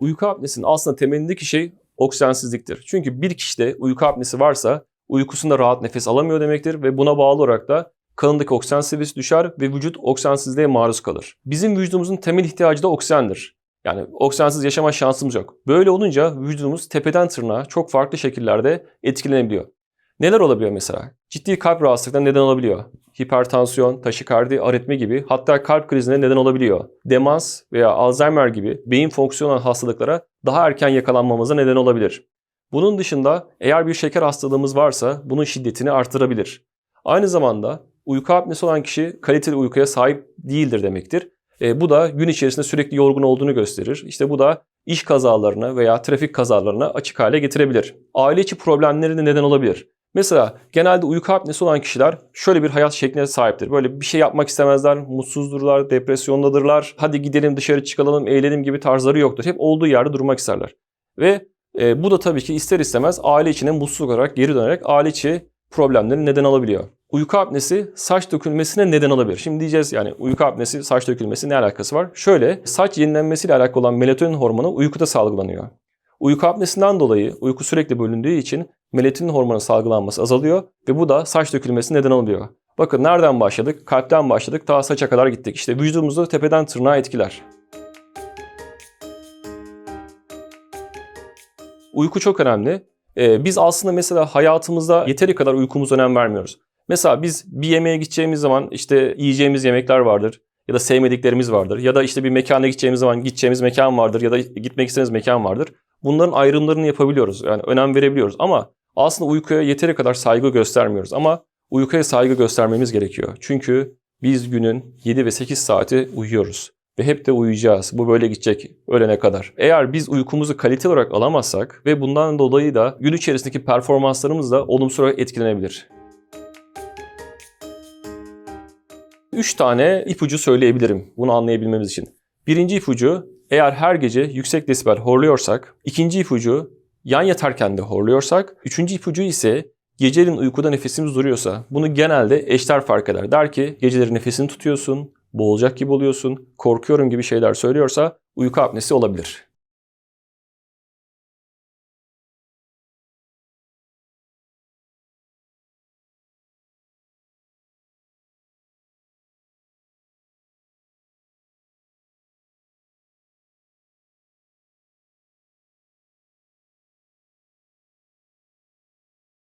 Uyku apnesinin aslında temelindeki şey oksijensizliktir. Çünkü bir kişide uyku apnesi varsa uykusunda rahat nefes alamıyor demektir ve buna bağlı olarak da kanındaki oksijen seviyesi düşer ve vücut oksijensizliğe maruz kalır. Bizim vücudumuzun temel ihtiyacı da oksijendir. Yani oksijensiz yaşama şansımız yok. Böyle olunca vücudumuz tepeden tırnağa çok farklı şekillerde etkilenebiliyor. Neler olabiliyor mesela? Ciddi kalp rahatsızlıklarına neden olabiliyor. Hipertansiyon, taşikardi, aritmi gibi hatta kalp krizine neden olabiliyor. Demans veya Alzheimer gibi beyin fonksiyonel hastalıklara daha erken yakalanmamıza neden olabilir. Bunun dışında eğer bir şeker hastalığımız varsa bunun şiddetini artırabilir. Aynı zamanda uyku apnesi olan kişi kaliteli uykuya sahip değildir demektir. E, bu da gün içerisinde sürekli yorgun olduğunu gösterir. İşte bu da iş kazalarına veya trafik kazalarına açık hale getirebilir. Aile içi problemlerine neden olabilir. Mesela genelde uyku apnesi olan kişiler şöyle bir hayat şekline sahiptir. Böyle bir şey yapmak istemezler, mutsuzdurlar, depresyondadırlar. Hadi gidelim dışarı çıkalım, eğlenelim gibi tarzları yoktur. Hep olduğu yerde durmak isterler. Ve e, bu da tabii ki ister istemez aile içine mutsuz olarak geri dönerek aile içi problemlerin neden alabiliyor. Uyku apnesi saç dökülmesine neden olabilir. Şimdi diyeceğiz yani uyku apnesi saç dökülmesi ne alakası var? Şöyle saç yenilenmesiyle alakalı olan melatonin hormonu uykuda salgılanıyor. Uyku apnesinden dolayı uyku sürekli bölündüğü için melatonin hormonu salgılanması azalıyor ve bu da saç dökülmesine neden oluyor. Bakın nereden başladık? Kalpten başladık ta saça kadar gittik. İşte vücudumuzu tepeden tırnağa etkiler. Uyku çok önemli. Ee, biz aslında mesela hayatımızda yeteri kadar uykumuza önem vermiyoruz. Mesela biz bir yemeğe gideceğimiz zaman işte yiyeceğimiz yemekler vardır ya da sevmediklerimiz vardır ya da işte bir mekana gideceğimiz zaman gideceğimiz mekan vardır ya da gitmek istediğimiz mekan vardır. Bunların ayrımlarını yapabiliyoruz. Yani önem verebiliyoruz ama aslında uykuya yeteri kadar saygı göstermiyoruz ama uykuya saygı göstermemiz gerekiyor. Çünkü biz günün 7 ve 8 saati uyuyoruz ve hep de uyuyacağız. Bu böyle gidecek ölene kadar. Eğer biz uykumuzu kaliteli olarak alamazsak ve bundan dolayı da gün içerisindeki performanslarımız da olumsuz olarak etkilenebilir. 3 tane ipucu söyleyebilirim bunu anlayabilmemiz için. Birinci ipucu eğer her gece yüksek desibel horluyorsak, ikinci ipucu yan yatarken de horluyorsak, üçüncü ipucu ise geceleyin uykuda nefesimiz duruyorsa bunu genelde eşler fark eder. Der ki geceleri nefesini tutuyorsun, boğulacak gibi oluyorsun, korkuyorum gibi şeyler söylüyorsa uyku apnesi olabilir.